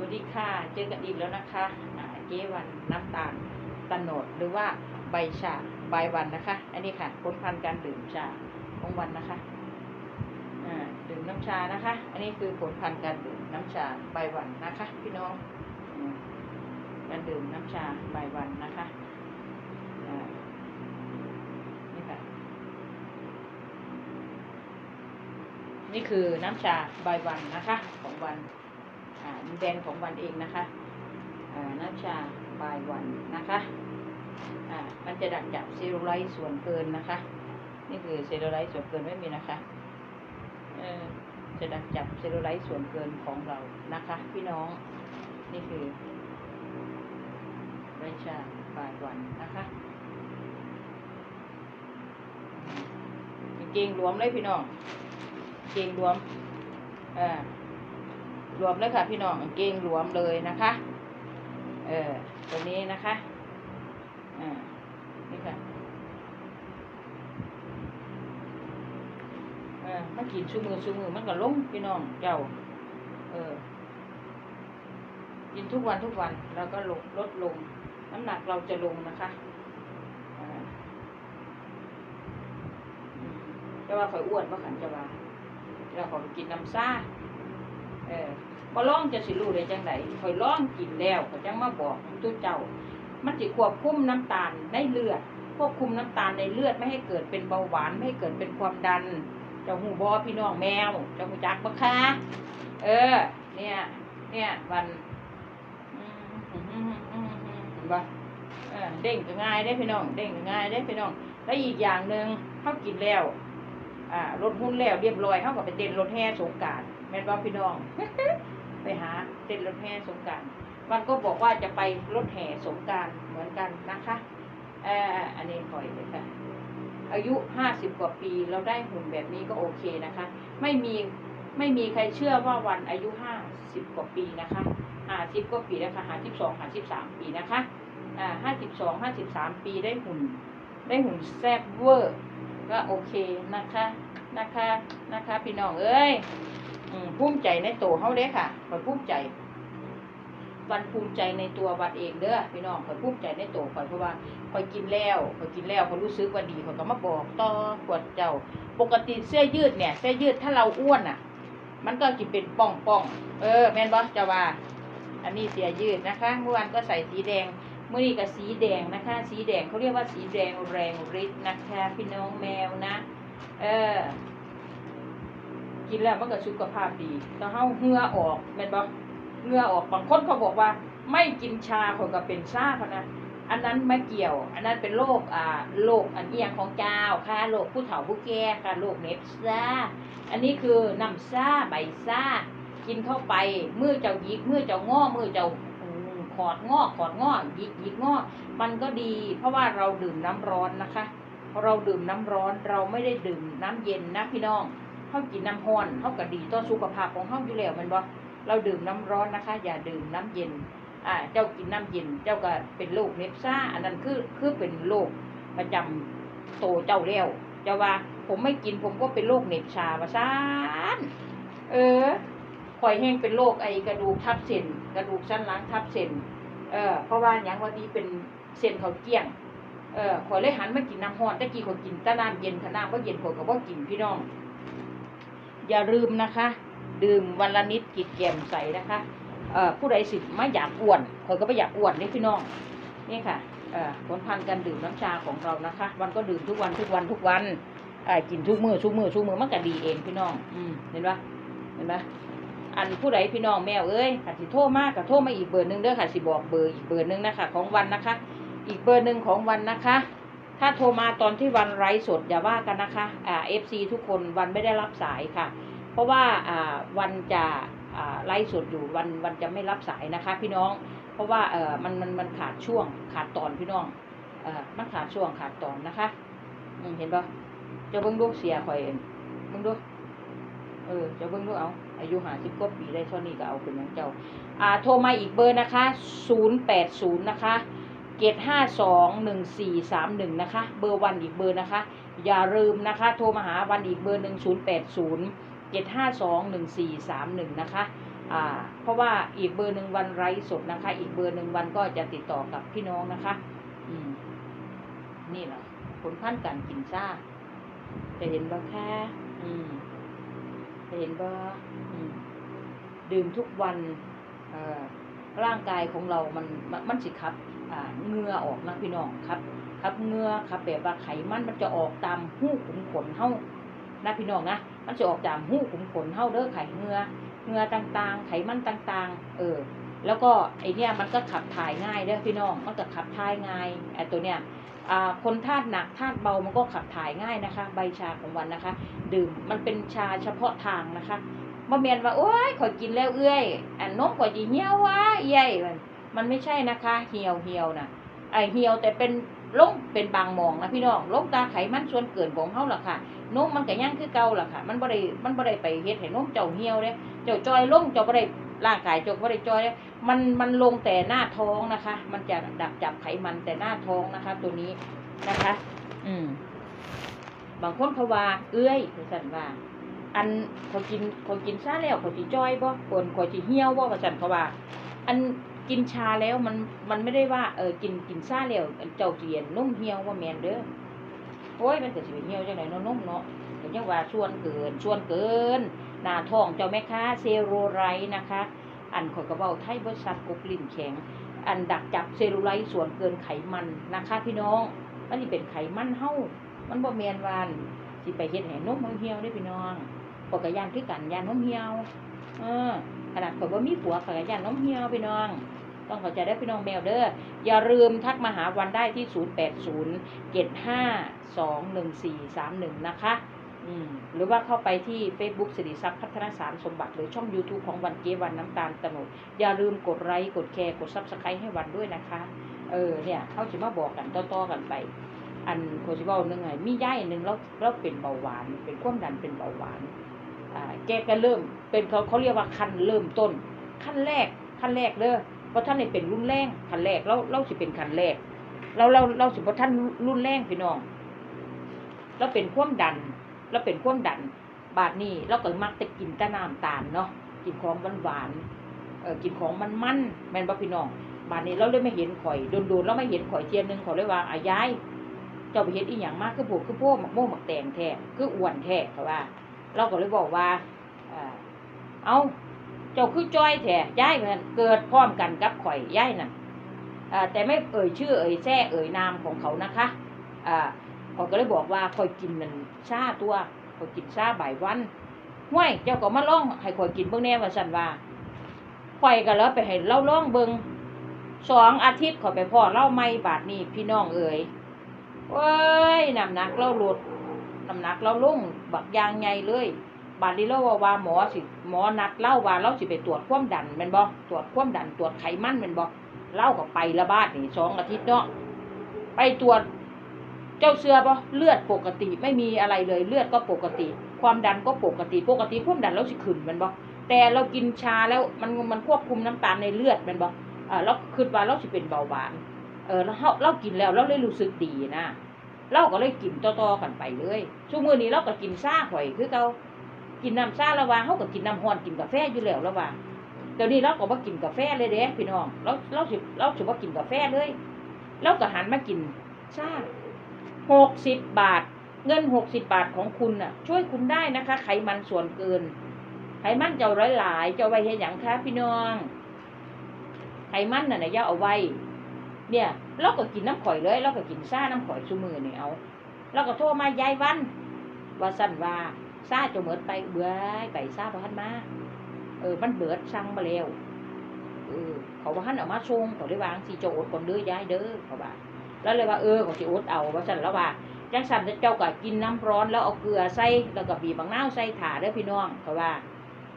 วัสดีค่ะ เจอกันอีกแล้วนะคะเจวันน้ำตาลตะโนดหรือว่าใบชาใบวันนะคะ อันนี้ค่ะผลพันธุ์การดื่มชาของวันนะคะดื่มน้ำชานะคะ อันนี้คือผลพันธุ์การดื่มน้ำชาใบวันนะคะ พี่น้องการดื่มน้ำชาใบวันนะคะนี่ค่ะนี่คือน้ำชาใบวันนะคะของวัน อ่าแบรนด์ของวันเองนะคะอ่าน้ำชาบายวันนะคะอ่ามันจะดักจับเซลลูไลท์ส่วนเกินนะคะ นี่คือเซลลูไลท์ส่วนเกินไม่มีนะคะเออจะดักจับเซลลูไลท์ส่วนเกินของเรานะคะ พี่น้องนี่คือน้ำชาบายวันนะคะเก่งรวมเลยพี่น้อง เก่งรวมอ่า รวมเลยค่ะพี่น้องเกงรวมเลยนะคะ เออตัวนี้นะคะอ่านี่ค่ะเออมันกินชูมือชูมือมันก็ลงพี่น้องเจ้า เออกินทุกวันทุกวันแล้วก็ลดลดลง น้ำหนักเราจะลงนะคะอ่าอืมจะว่าข่อยอ้วนเพราะขันจะว่าเราขอไปกินน้ำซ่า ออบ่ร้องจะสิรู้ได้จังไดข่อยร้องกินแล้วก็จังมาบอกทุกเจ้า มันสิควบคุมน้ำตาลในเลือด ควบคุมน้ำตาลในเลือดไม่ให้เกิดเป็นเบาหวานไม่ให้เกิดเป็นความดันเจ้าหูบอพี่น้องแมวเจ้าหูจักบ่คะเออ เนี่ย เนี่ยวันอืมอืมอืมอืมอืมเห็นปะเออเด้งก็ง่ายได้พี่น้อง เด้งก็ง่ายได้พี่น้อง แล้วอีกอย่างหนึ่งเขากินแล้ว อ่ารถหุ้นแล้วเรียบร้อยเขาก็ไปเต้นรถแห่สงการ ม่นบ่พี่น้อง ไปหาเต้นรถแห่สงกรารมันก็บอกว่าจะไปรถแห่สงกรารเหมือนกันนะคะเอออันนี้คอยเลยค่ะ อายุห้าสิบกว่าปีเราได้หุ่นแบบนี้ก็โอเคนะคะ ไม่มีไม่มีใครเชื่อว่าวันอายุห้าสิบกว่าปีนะคะห้าสิบกว่าปีนะคะห้าสิบสองห้าสิบสามปีนะคะอ่าห้าสิบสองห้าสิบสามปีได้หุ่น ได้หุ่นแซ่บเวอร์ ก็โอเคนะคะ นะคะ นะคะ พี่น้องเอ้ยอืม ภูมิใจในตัวเขาเด้ค่ะขอยภูมิใจ วันภูมิใจในตัววันเองเด้อพี่น้องขอยภูมิใจในตัวขอยเพราะว่าขอยกินแล้วขอยกินแล้วขอยรู้สึกว่าดีขอยก็มาบอกต่อขวดเจ้า ปกติเสื้อยืดเนี่ย เสื้อยืดถ้าเราอ้วนอะ มันก็จะเป็นป่องป่องๆเออแม่นบอสจะว่า อันนี้เสื้อยืดนะคะ เมื่อวานก็ใส่สีแดงเมื่อนี้ก็สีแดงนะคะ สีแดงเขาเรียกว่าสีแดงแรงฤทธิ์นะคะ พี่น้องแมวนะ เออ กินแล้วมันก็สุขภาพดีแต่เฮาเหงื่อออกแม่นบ่เหงื่อออกบางคนเขาบอกว่า ไม่กินชาเขาก็เป็นซ่าเขานะอันนั้นไม่เกี่ยว อันนั้นเป็นโรคอ่าโรคอันเอียงของเจ้าค่ะโรคผู้เฒ่าผู้แก่ค่ะโรคเนฟซ่าอันนี้คือน้ำซ่าใบซ่า กินเข้าไปมือเจ้าหยิกมือเจ้าง้อมือเจ้าขอดงอกขอดงอหยิกหยิกงอมันก็ดี เพราะว่าเราดื่มน้ำร้อนนะคะเราดื่มน้ำร้อนเราไม่ได้ดื่มน้ำเย็นนะพี่น้อง เขากินน้ำร้อนเขาก็ดีต่อสุขภาพของเขาอยู่แล้วมันบ่เราดื่มน้ำร้อนนะคะ อย่าดื่มน้ำเย็นอ่าเจ้ากินน้ำเย็น เจ้าก็เป็นโรคเนฟซ่า อันนั้นคือคือเป็นโรคประจำโตเจ้าแล้วเจ้าว่า ผมไม่กินผมก็เป็นโรคเนฟชาว่าซ่านเออคอยแห้งเป็นโรคไอกระดูกทับเส้นกระดูกสันหลังทับเส้นเออเพราะว่าอย่างวันนี้เป็นเส้นเขาเกี้ยงเออขอยเลยหันมากินน้ำร้อนตะกี้ขอยกินแตะน้ำเย็นขนาดว่าเย็นขอยก็บ่กินพี่น้อง อย่าลืมนะคะ ดื่มวันละนิดกิดแก้มใสนะคะผู้ใดสิไม่อยากอ้วนขอยก็ไม่อยากอ้วนนี่พี่น้องนี่ค่ะผลพันธ์การดื่มน้ำชาของเรานะคะมันก็ดื่มทุกวันทุกวันทุกวันเอ่อกินทุกมือทุกมือทุกมือมันก็ดีเองพี่น้องอืเห็นปะเห็นปะอันผู้ใดพี่น้องแมวเอ้ยค่ะสิโทรมากกับโทรมาอีกเบอร์หนึ่งเด้อค่ะสิบอกเบอร์อีกเบอร์หนึ่งนะคะของวันนะคะ อีกเบอร์หนึ่งของวันนะคะ ถ้าโทรมาตอนที่วันไร้สดอย่าว่ากันนะคะอ่าเอฟซีทุกคนวันไม่ได้รับสายค่ะ เพราะว่าอ่าวันจะอ่าไล่สดอยู่วันวันจะไม่รับสายนะคะ พี่น้อง เพราะว่าเออมันมันมันขาดช่วงขาดตอนพี่น้องเออมันขาดช่วงขาดตอนนะคะเห็นปะจะเบิ้งดูเสียข่อยเองเบิ้งดูเออจะเบิ้งดูเอา อายุหาสิบกว่าปีได้เท่านี้ก็เอาเป็นอย่างเจ้า อ่าโทรมาอีกเบอร์นะคะศูนย์แปดศูนย์นะคะ เกตห้าสองหนึ่งสี่สามหนึ่งนะคะ เบอร์วันอีกเบอร์นะคะ อย่าลืมนะคะ โทรมาหาวันอีกเบอร์หนึ่งศูนย์แปดศูนย์เจ็ดห้าสองหนึ่งสี่สามหนึ่งนะคะอ่าเพราะว่าอีกเบอร์หนึ่งวันไร้สดนะคะ อีกเบอร์หนึ่งวันก็จะติดต่อกับพี่น้องนะคะ อืม นี่แหละผลพันธ์การกินซ่าจะเห็นบ่แค่อืมจะเห็นบ่อืมดื่มทุกวันเอ่อร่างกายของเรามันมันมันสิครับ อ่าเงื่อออกนะพี่น้องครับ ครับเงื่อครับแบบว่าไขมันมันจะออกตามหูขุมขนเฮานะพี่น้องนะมันจะออกตามหูขุมขนเฮาเด้อไขเงื่อเงื่อต่างๆ ไขมันต่างๆ เออ แล้วก็ไอเนี้ยมันก็ขับถ่ายง่ายเด้อพี่น้องมันก็ขับถ่ายง่ายไอตัวเนี้ยอ่าคนธาตุหนักธาตุเบามันก็ขับถ่ายง่ายนะคะ ใบชาของวันนะคะ ดื่มมันเป็นชาเฉพาะทางนะคะบ่แม่นว่าโอ๊ยขอกินแล้วเอื้อยอันนมข่อยสิเหี่ยววะเอี้ย มันไม่ใช่นะคะเหี่ยวเหี่ยวน่ะไอเหี่ยวแต่เป็นลงเป็นบางมองนะพี่น้องลงตาไขมันส่วนเกินของเฮาล่ะค่ะนมมันก็ยังคือเก่าล่ะค่ะ มันบ่ได้มันบ่ได้ไปเฮ็ดให้นมเจ้าเหี่ยวเด้เจ้าจอยลงเจ้าบ่ได้ร่างกายเจ้าบ่ได้จอยเด้มันมันลงแต่หน้าท้องนะคะ มันจะดักจับไขมันแต่หน้าท้องนะคะ ตัวนี้นะคะ อืมบางคนเขาว่า เอื้อยว่าซั่นว่า อันเขากินเขากินชาแล้วเขาสิจอยบ่คนเขาสิเหี่ยวบ่ว่าซั่นเขาว่า อัน กินชาแล้วมันมันไม่ได้ว่าเออกินกินชาแล้วเจ้าสิเห็นนมเหี่ยวว่าแมนเด้อโอ้ยมันเก็สิเหี่ยวจังไดเนาะนมเนาะก็ยังว่าส่วนเกินส่วนเกินหน้าท้องเจ้าแม่ค้าเซโรไรนะคะ อันข่อยก็เว้าไทยบริษัทกบลิ้นแข็ง อันดักจับเซลลูไลท์ส่วนเกินไขมันนะคะพี่น้องมันนี่เป็นไขมันเฮ้ามันบ่แมนวาอันสิไปเฮ็ดให้นมมันเหี่ยวเด้พี่น้องข้อยก็ย่านคือกันย่านนุ่มเหี่ยว เออ ขนาดข่อยบ่มีผัวข่อยก็ย่านนมเหี่ยวพี่น้อง ต้องเข้าใจได้พี่น้องแมวเด้ออย่าลืมทักมาหาวันได้ที่ 0807521431 นะคะอืมหรือว่าเข้าไปที่ Facebook สิริทรัพย์พัฒนาสารสมบัติ หรือช่อง YouTube ของวันเกวันน้ำตาลตะโนดอย่าลืมกดไลค์กดแชร์กดซับสไครต์ให้วันด้วยนะคะ เออเนี่ยเขาจะมาบอกกันต่อๆกันไป อันโคชิบาหนึ่งไงมีย่ายหนึ่งแล้วแล้วเป็นเบาหวาน เป็นความดันเป็นเบาหวาน แกก็เริ่มเป็นเขาเขาเรียกว่าขั้นเริ่มต้น ขั้นแรกขั้นแรกเด้อเพราะท่านนี่เป็นรุ่นแรงขั้นแรกเราเราสิเป็นขั้นแรก เราเราเราสิบ่ท่านรุ่นแรงพี่น้องเราเป็นควมดันแล้วเป็นควมดัน บาดนี้เราก็มักจะกินแต่น้ำตาลเนาะกินของหวานหวานเออกินของมันมันแม่นบ่พี่น้องบาดนี้เราเลยไม่เห็นข่อยโดนๆเราไม่เห็นข่อยเทียนหนึ่งเขาเลยว่าอายายเจ้าไปเฮ็ดอีหยังมากคือพวกคือพวกหมักโม่หมักแตงแท้คืออ้วนแท้เขาว่า เราก็เลยบอกว่าเอาเจ้าคือจ้อยแท้ยายมันเกิดพร้อมกันกับข่อยยายน่ะแต่ไม่เอ่ยชื่อเอ่ยแท้เอ่ยนามของเขานะคะอ่าเขาก็เลยบอกว่าข่อยกินมันชาตัวข่อยกินชาบ่ายวันห้วยเจ้าก็มาล่องให้ข่อยกินเบิ่งแน่ว่าซั่นว่าข่อยก็แล้วไปให้เล่าล่องเบิ่งสองอาทิตย์ข่อยไปพ่อเล่าไม่บาดนี้พี่น้องเอ่ยเว้ยน้ำหนักเราลด น้ำหนักเราลุ่งบักยางไงเลย บาดนี้เราว่าว่าหมอสิหมอนัดเล่าว่าเราสิไปตรวจความดันแม่นบ่ตรวจความดันตรวจไขมันแม่นบ่เล่าก็ไปละบาดนี่สองอาทิตย์เนาะไปตรวจเจ้าเสือบ่เลือดปกติไม่มีอะไรเลยเลือดก็ปกติ ความดันก็ปกติปกติความดันเราสิขึ้นแม่นบ่แต่เรากินชาแล้วมันมันควบคุมน้ำตาลในเลือดแม่นบ่อ่าเราคิดว่าเราสิเป็นเบาหวานเออเราเรากินแล้วเราเลยรู้สึกดีนะ เราก็เลยกินต่อๆกันไปเลยช่วงมื้อนี้เราก็กินซ่าข่อยคือเก่ากินน้ำซ่าละว่าเฮาก็กินน้ำร้อนกินกาแฟอยู่แล้วละว่าเดี๋ยวนี้เราก็บ่กินกาแฟเลยเด้พี่น้องเราเราสิเราสิบ่กินกาแฟเลยเราก็หันมากินซ่า60บบาท เงิน60บาทของคุณน่ะ ช่วยคุณได้นะคะ ไขมันส่วนเกิน ไขมันเจ้าหลายๆเจ้าไว้เฮ็ดหยังคะพี่น้องไขมันน่ะนะย่าเอาไว้ เนี่ยเราก็กินน้ำข่อยเลยเราก็กินซ่าน้ำข่อยซุมือนี่เอาเราก็โทรมายายวัน ว่าสั่นว่าซ่าจะเหมิดไปเบื่อไปซ่าพันมาเออมันเบิดสั่งมาแล้วเออเขาว่าหันเอามาส่งเขาได้วางสีโจอดก่อนเด้อยายเด้อเขาว่าแล้วเลยว่าเออเขาสิอดเอาว่าสั่นแล้วว่าจังสั่นเจ้าก็กินน้ำร้อนแล้วเอาเกลือใส่แล้วก็บีบบางน้าใส่ถาเด้อพี่น้องเขาว่า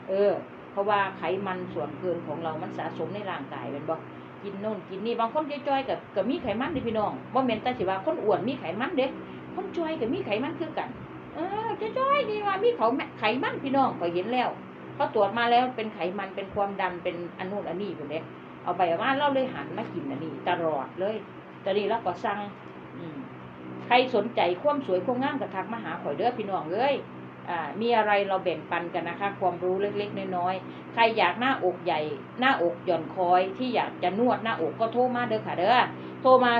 เออ เพราะว่าไขมันส่วนเกินของเรามันสะสมในร่างกายเป็นบ่ กินโน่นกินนี่บางคนจ้อยๆกับกับมีไขมันเด้พี่น้องบ่แม่นแต่สิว่าคนอ้วนมีไขมันเด้คนจ้อยกับมีไขมันคือกัน เออจ้อยๆนี่ว่ามีเขาไขมันพี่น้องก็เห็นแล้วเขาตรวจมาแล้วเป็นไขมันเป็นความดันเป็นอันนู้นอันนี้พุ่เด้เอาไปเอามาเราเลยหันมากินอันนี้ตลอดเลยตอนนี้เราก็สั่งอืใครสนใจความสวยความงามก็ทักมาหาข่อยเด้อพี่น้องเอ้ย มีอะไรเราแบ่งปันกันนะคะ ความรู้เล็กๆน้อยๆใครอยากหน้าอกใหญ่ หน้าอกหย่อนคอยที่อยากจะนวดหน้าอกก็โทรมาเด้อค่ะเด้อโทรมา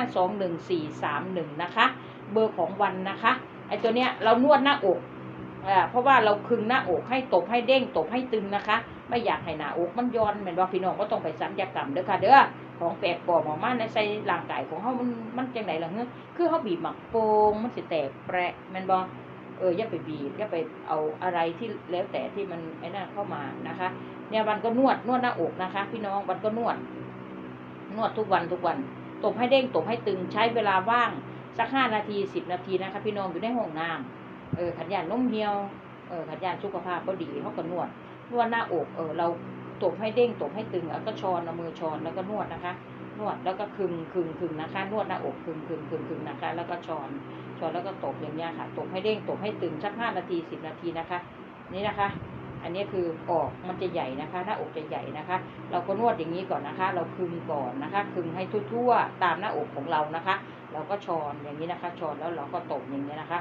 0807521431 นะคะ เบอร์ของวันนะคะไอตัวเนี้ยเรานวดหน้าอกเพราะว่าเราคึงหน้าอกให้ตบให้เด้งตบให้ตึงนะคะ ไม่อยากให้หน้าอกมันย้อนเหมือนว่าพี่น้องก็ต้องไปสัญญกรรมเด้อค่ะเด้อของแปลกปลอมออกมาในใส่ร่างกายของเฮามันมันจังไดล่ะเฮ้อคือเฮาบีบหมักโปงมันสิแตกแปะแม่นบ่เอออย่าไปบีบอย่าไปเอาอะไรที่แล้วแต่ที่มันไอ้นั่นเข้ามานะคะ เนี่ยวันก็นวดนวดหน้าอกนะคะ พี่น้องวันก็นวด นวดทุกวันทุกวันตบให้เด้งตบให้ตึงใช้เวลาว่างสักห้านาทีสิบนาทีนะคะ พี่น้องอยู่ในห้องน้ำเออขันยานนมเหี่ยวเออขันยานสุขภาพก็ดีเขาก็นวดนวดหน้าอกเออเราตบให้เด้งตบให้ตึงแล้วก็ช้อนเอามือช้อนแล้วก็นวดนะคะ นวดแล้วก็คึงคึงคึงนะคะ นวดหน้าอกคึงคึงคึงคึงนะคะ แล้วก็ช้อนช้อนแล้วก็ตบอย่างเงี้ยค่ะ ตบให้เด้งตบให้ตึงสักห้านาทีสิบนาทีนะคะ นี่นะคะ อันนี้คือออกมันจะใหญ่นะคะ หน้าอกจะใหญ่นะคะ เราก็นวดอย่างนี้ก่อนนะคะ เราคึงก่อนนะคะ คึงให้ทั่วๆตามหน้าอกของเรานะคะ เราก็ช้อนอย่างนี้นะคะช้อนแล้วเราก็ตบอย่างนี้ยนะคะ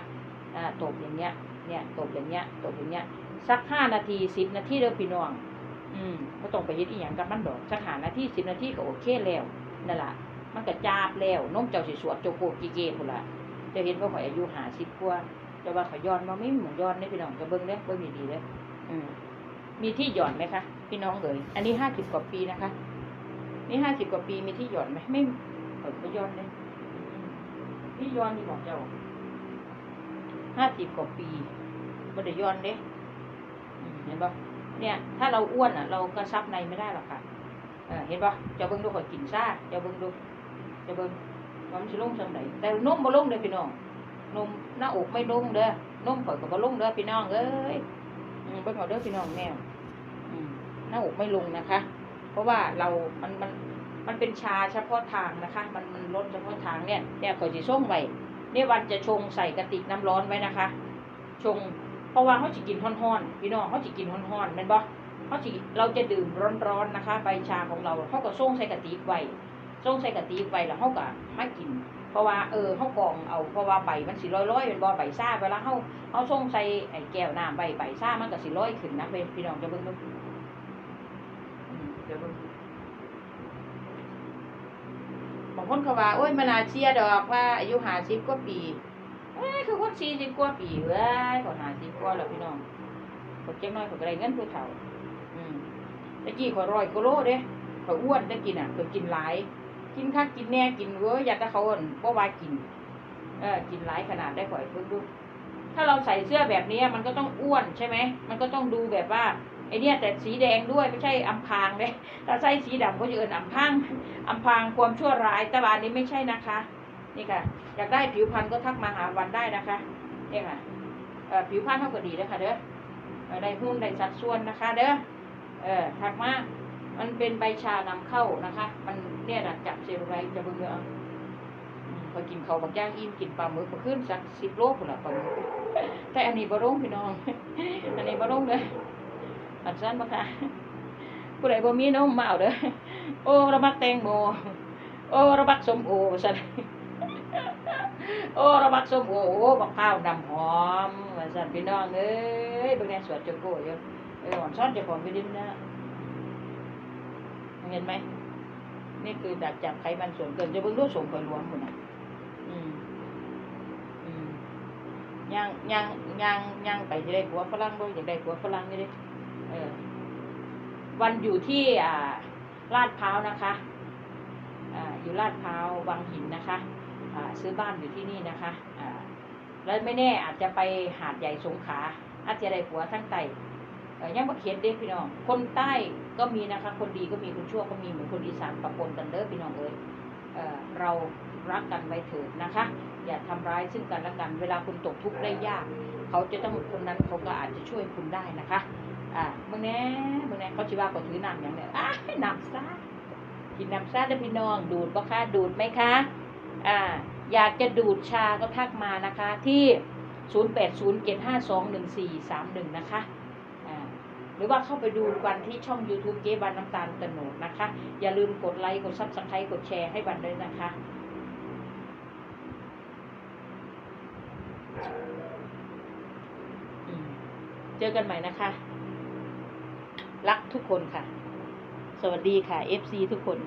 อ่าตบอย่างเงี้ยเนี่ยตบอย่างเงี้ยตบอย่างเงี้ยสักห้านาทีสิบนาทีเด้อพี่น้อง อืมก็ต้องไปเฮ็ดอีหยังกับมันดอกสักหานาทีสิบนาทีก็โอเคแล้วนั่นแหละมันก็จาบแล้วนมเจ้าสิสวดโจโกกิเกพุ่นละจะเห็นว่าข่อยอายุหาสิบกว่าแต่ว่าข่อยย้อนมาไม่เหมือนย้อนนี่พี่น้องจะเบิ่งเด้เบิ่งดีๆเด้อืมมีที่หย่อนไหมคะพี่น้องเอ๋ยอันนี้ห้าสิบกว่าปีนะคะนี่ห้าสิบกว่าปีมีที่หย่อนไหมไม่ข่อยก็ย้อนเลยที่ย้อนนี่บอกเจ้าห้าสิบกว่าปีบ่ได้ย้อนเด้อืมเห็นปะ เนี่ย ถ้าเราอ้วนอะ เราก็ซับในไม่ได้หรอกค่ะเห็นปะจะเบิ่งดูข่อยกินซ่าจะเบิ่งดูจะเบิ่งว่ามันสิลงจังไดแต่นมบ่ลงเด้อพี่น้องนมหน้าอกไม่ลงเด้อนมข่อยก็บ่ลงเด้อพี่น้องเอ้ยเบิ่งเอาเด้อพี่น้องแนวหน้าอกไม่ลงนะคะ เพราะว่าเรา มันมันมันเป็นชาเฉพาะทางนะคะ มันมันลดเฉพาะทางเนี่ยเนี่ยข่อยสิส่งไว้เนี่ยวันจะชงใส่กระติกน้ำร้อนไว้นะคะ ชง เพราะว่าเขาจะกินฮ้อนๆพี่น้องเขาจะกินฮ้อนๆแม่นบ่เขาจะเราจะดื่มร้อนๆนะคะ ใบชาของเราเขาก็ส่งใส่กะติกไว้ส่งใส่กะติกไว้แล้วเขาก็มากิน เพราะว่าเออเขากองเอาเพราะว่าใบมันสิลอยๆเป็นบ่ใบซ่าเวลาเขาเขาส่งใส่ไอ้แก้วน้ำใบใบซ่ามันก็สิลอยขึ้นนะเว้ยพี่น้องจะเบิ่งดูเดี๋ยวเบิ่งบางคนเขาว่าโอ้ยมันาเชื่อดอกว่าอายุ50กว่าปี เอ้ยคือคนสี่สิบกว่าปีเว้ยคนหาสิบกว่าแล้วพี่น้องคนเจ้าน้อยคนก็ได้เงินผู้เฒ่า อืมตะกี้ขอร้อยกิโลเด้ขออ้วนได้กินอะขอกินหลาย กินคักกินแน่กินเว้ยอยากจะเขาอ่นบ่ว่ากิน เออ กินหลายขนาดได้ข่อยเพิ่งดูถ้าเราใส่เสื้อแบบนี้มันก็ต้องอ้วนใช่ไหม มันก็ต้องดูแบบว่าไอเนี้ยแต่สีแดงด้วยไม่ใช่อำพางเด้ถ้าใส่สีดำก็จะเอินอำพางอำพางความชั่วร้ายแต่ว่านนี้ไม่ใช่นะคะ นี่ค่ะ อยากได้ผิวพรรณก็ทักมาหาวันได้นะคะนี่ค่ะผิวพรรณเท่ากับดีนะคะเด้อได้หุ้นได้สัดส่วนนะคะ เด้อเออทักมามันเป็นใบชานำเข้านะคะ มันเนี่ยจับเซลล์ไรจะเบิ่อพอกินเขาบางย่างอิ่มกินปลาหมึกมาขึ้นสักสิบโลพุ่นละปลาหมึกแต่อันนี้บะรงพี่น้อง อันนี้บะรงเด้ออัดสั้นปะค่ะผู้ใดบ่มีนมมาเอาเด้อโอ้ระมักแตงโมโอ้ระมักสมโอสัน โอ้ระบักสมโอ้บักข้าวดำหอมว่าสั่นพี่น้องเอ้ยเบิ่งแน่สวดจะโก้ยเออหอนซ้อนเจะของไปดินนะเห็นไหมนี่คือดักจับไขมันส่วนเกินจะเบิ่งรู้ส่งไปรวมหมดน่ะอืมอืมย่างย่างย่างย่างไปจะได้ผัวฝรั่งบ่อยากได้ผัวฝรั่งนี่ด้เออ วันอยู่ที่อ่าลาดพร้าวนะคะ อ่า อยู่ลาดพร้าววังหินนะคะ ซื้อบ้านอยู่ที่นี่นะคะแล้วไม่แน่อาจจะไปหาดใหญ่สงขาอาจจะได้ผัวทั้งไตเอ่อยังมาเขียนเด็กพี่น้อง คนใต้ก็มีนะคะ คนดีก็มีคนชั่วก็มีเหมือนคนอีสานปะปนกันเด้อพี่น้องเอ้ยเอ่อเรารักกันไว้เถิดนะคะ อย่าทำร้ายซึ่งกันและกัน เวลาคุณตกทุกข์ได้ยาก เขาจะต้องคนนั้นเขาก็อาจจะช่วยคุณได้นะคะอ่าเมื่อแน่เมื่อแน่เขาชิว่าก็ถือน้ำอย่างเนี้ยอะน้ำซ่ากินน้ำซ่าได้พี่น้องดูดปะคะดูดไหมคะ อ่าอยากจะดูดชาก็ทักมานะคะที่ 0807521431 นะคะหรือว่าเข้าไปดูวันที่ช่อง YouTube เจ๊บันน้ำตาลตะโนดนะคะ อย่าลืมกดไลค์ กดซับสไครต์กดแชร์ให้บันด้วยนะคะ เจอกันใหม่นะคะ รักทุกคนค่ะ สวัสดีค่ะ FC ทุกคน